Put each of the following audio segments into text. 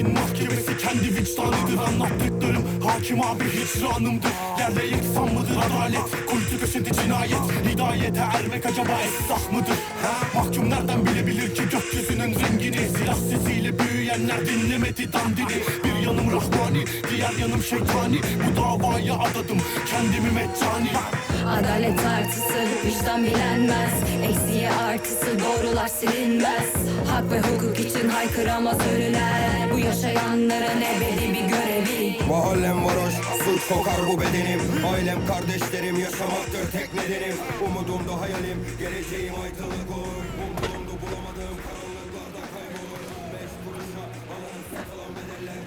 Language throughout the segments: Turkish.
Herkesin mahkemesi kendi vicdanıdır Anlattıklarım hakim abi hicranımdır Yerde yeksan mıdır adalet? Kuytu köşede cinayet. Hidayete ermek acaba esnaf mıdır? Mahkum nereden bilebilir ki gökyüzünün rengini? Silah sesiyle büyüyenler dinlemedi dandini. Bir yanım rahmani diğer yanım şeytani. Bu davaya adadım kendimi meccani Adalet tartısı vicdan bilenmez. Eksiğe artısı doğrular silinmez. Hak ve hukuk için haykıramaz ölüler. Bu yaşayanların ebedi bir görevi. Mahallem varoş, suç kokar bu bedenim. Ailem kardeşlerim yaşamaktır tek nedenim. Umudumdu hayalim, geleceğim aydınlık olur Umduğumdu bulamadım, karanlıklarda kaybolur Beş kuruşa satılan bedeller.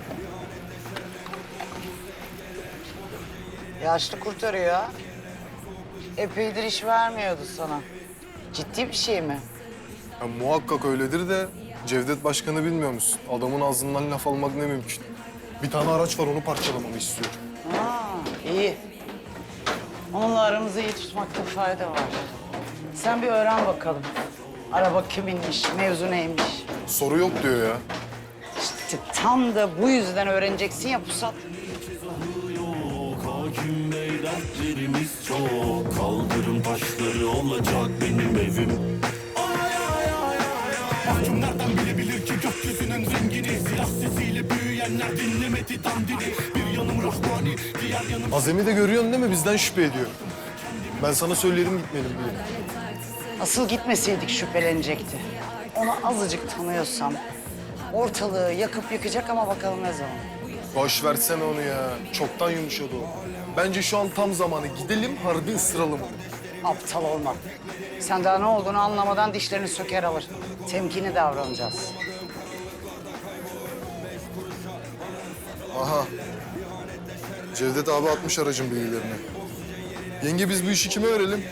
Yaşlı kurtarıyor. Epeydir iş vermiyordu sana. Ciddi bir şey mi? Ya muhakkak öyledir de Cevdet Başkan'ı bilmiyor musun? Adamın ağzından laf almak ne mümkün. Bir tane araç var onu parçalamamı istiyor. Ha, iyi. Onunla aramızı iyi tutmakta fayda var. Sen bir öğren bakalım. Araba kiminmiş, mevzu neymiş. Soru yok diyor ya. İşte tam da bu yüzden öğreneceksin ya Pusat. Hakim bey dertlerimiz çok Kaldırım taşları olacak benim evim Mahkum nereden bilebilir ki gökyüzünün rengini Silah sesiyle büyüyenler dinlemedi dandini Bir yanım rahmani diğer yanım Azemi de görüyorsun değil mi? Bizden şüphe ediyor. Ben sana söyledim gitmeyelim diye. Asıl gitmeseydik şüphelenecekti. Onu azıcık tanıyorsam ortalığı yakıp yıkacak ama bakalım ne zaman. Boş versene onu ya. Çoktan yumuşadı o. Bence şu an tam zamanı. Gidelim harbi ısıralım onu. Aptal olma. Sen daha ne olduğunu anlamadan dişlerini söker alır. Temkinli davranacağız. Aha. Cevdet abi atmış aracın bilgilerini. Yenge biz bu işi kime verelim?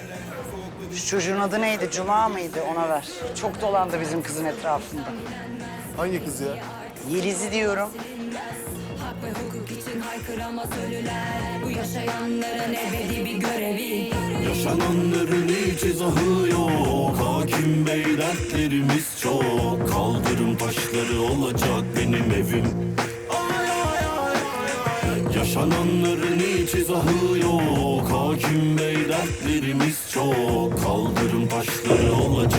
Şu çocuğun adı neydi? Cuma mıydı? Ona ver. Çok dolandı bizim kızın etrafında. Hangi kız ya? Yeliz'i diyorum. Hak ve hukuk için haykıramaz ölüler Bu yaşayanların ebedi bir görevi. Yaşananların hiç izahı yok. Hakim bey dertlerimiz çok. Kaldırım taşları olacak benim evim. Yaşananların hiç izahı yok. Hakim bey dertlerimiz çok. Kaldırım taşları olacak